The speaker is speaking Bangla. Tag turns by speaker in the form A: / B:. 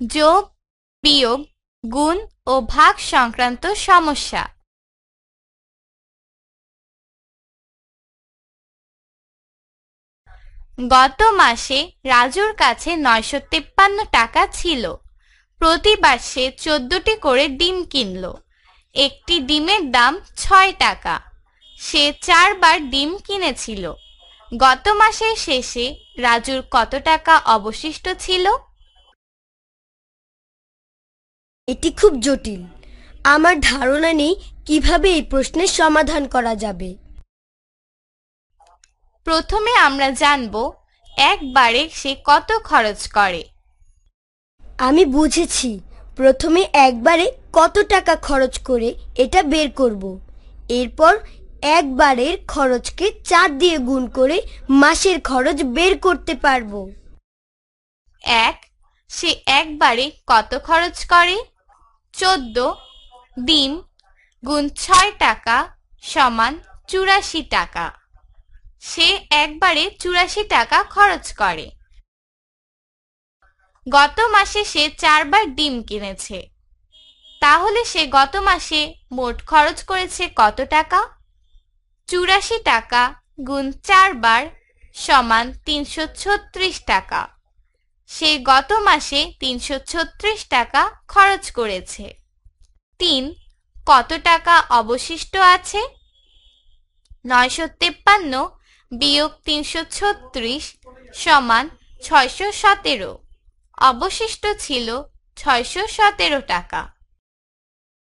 A: যোগ বিয়োগ গুণ ও ভাগ সংক্রান্ত সমস্যা। গত মাসে রাজুর কাছে নয়শো তিপ্পান্ন টাকা ছিল। প্রতিবার সে চোদ্দটি করে ডিম কিনল। একটি ডিমের দাম ছয় টাকা। সে চারবার ডিম কিনেছিল। গত মাসের শেষে রাজুর কত টাকা অবশিষ্ট ছিল?
B: এটি খুব জটিল। আমার ধারণা নেই কীভাবে এই প্রশ্নের সমাধান করা যাবে।
A: প্রথমে আমরা জানব একবারে সে কত খরচ করে।
B: আমি বুঝেছি প্রথমে একবারে কত টাকা খরচ করে এটা বের করব। এরপর একবারের খরচকে চার দিয়ে গুণ করে মাসের খরচ বের করতে পারব।
A: এক সে একবারে কত খরচ করে? চোদ্দ দিন গুণ ছয় টাকা সমান চুরাশি টাকা। সে একবারে চুরাশি টাকা খরচ করে। গত মাসে সে চারবার ডিম কিনেছে। তাহলে সে গত মাসে মোট খরচ করেছে কত টাকা? চুরাশি টাকা গুণ চারবার সমান তিনশো ছত্রিশ টাকা। সে গত মাসে তিনশো ছত্রিশ টাকা খরচ করেছে। তিন, কত টাকা অবশিষ্ট আছে? নয়শো তেপ্পান্ন বিয়োগ তিনশো ছত্রিশ সমান ছয়শো সতেরো। অবশিষ্ট ছিল ছয়শো সতেরো টাকা।